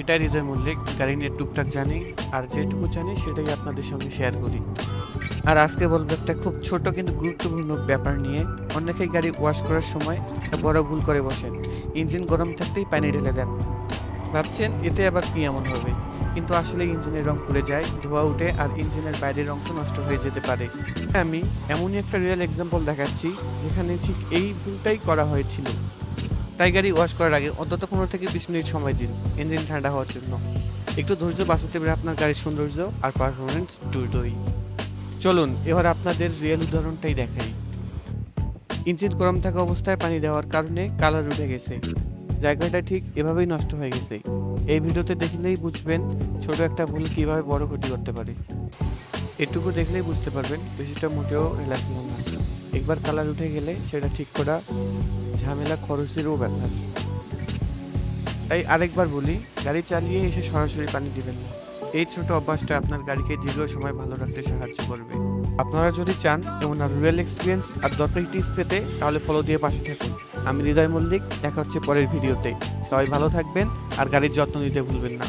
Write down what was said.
এটা হৃদয় মল্লিক গাড়ি নিয়ে টুকটাক জানি, আর যেটুকু জানি সেটাই আপনাদের সঙ্গে শেয়ার করি। আর আজকে বলব একটা খুব ছোট কিন্তু গুরুত্বপূর্ণ ব্যাপার নিয়ে। অনেকেই গাড়ি ওয়াশ করার সময় একটা বড় ভুল করে বসেন। ইঞ্জিন গরম থাকতেই পানি ঢেলে দেন। ভাবছেন, এতে আবার কি এমন হবে? কিন্তু আসলে ইঞ্জিনের রং পুড়ে যায়, ধোয়া উঠে আর ইঞ্জিনের বাইরের তো নষ্ট হয়ে যেতে পারে। আমি এমনই একটা রিয়েল এক্সাম্পল দেখাচ্ছি, যেখানে ঠিক এই ভুলটাই করা হয়েছিল। তাই গাড়ি ওয়াশ করার আগে অন্তত পনেরো থেকে বিশ মিনিট সময় দিন ইঞ্জিন ঠান্ডা হওয়ার জন্য। একটু ধৈর্য বাঁচাতে পারে আপনার গাড়ির সৌন্দর্য আর পারফরমেন্স দুটোই। চলুন, এবার আপনাদের রিয়েল উদাহরণটাই দেখাই। ইঞ্জিন গরম থাকা অবস্থায় পানি দেওয়ার কারণে কালার উঠে গেছে। জায়গাটা ঠিক এভাবেই নষ্ট হয়ে গেছে। এই ভিডিওতে দেখলেই বুঝবেন ছোট একটা ভুল কীভাবে বড় ক্ষতি করতে পারে। এটুকু দেখলেই বুঝতে পারবেন বেশিটা মোটেও রিল্যাক্সিং না। একবার কালার উঠে গেলে সেটা ঠিক করা ঝামেলা খরচেরও ব্যাপার। তাই আরেকবার বলি, গাড়ি চালিয়ে এসে সরাসরি পানি দিবেন না। এই ছোট অভ্যাসটা আপনার গাড়িকে দীর্ঘ সময় ভালো রাখতে সাহায্য করবে। আপনারা যদি চান এমন আর রিয়েল এক্সপিরিয়েন্স আর দরকারি টিপস পেতে, তাহলে ফলো দিয়ে পাশে থাকুন। আমি হৃদয় মল্লিক, দেখা হচ্ছে পরের ভিডিওতে। সবাই ভালো থাকবেন আর গাড়ির যত্ন নিতে ভুলবেন না।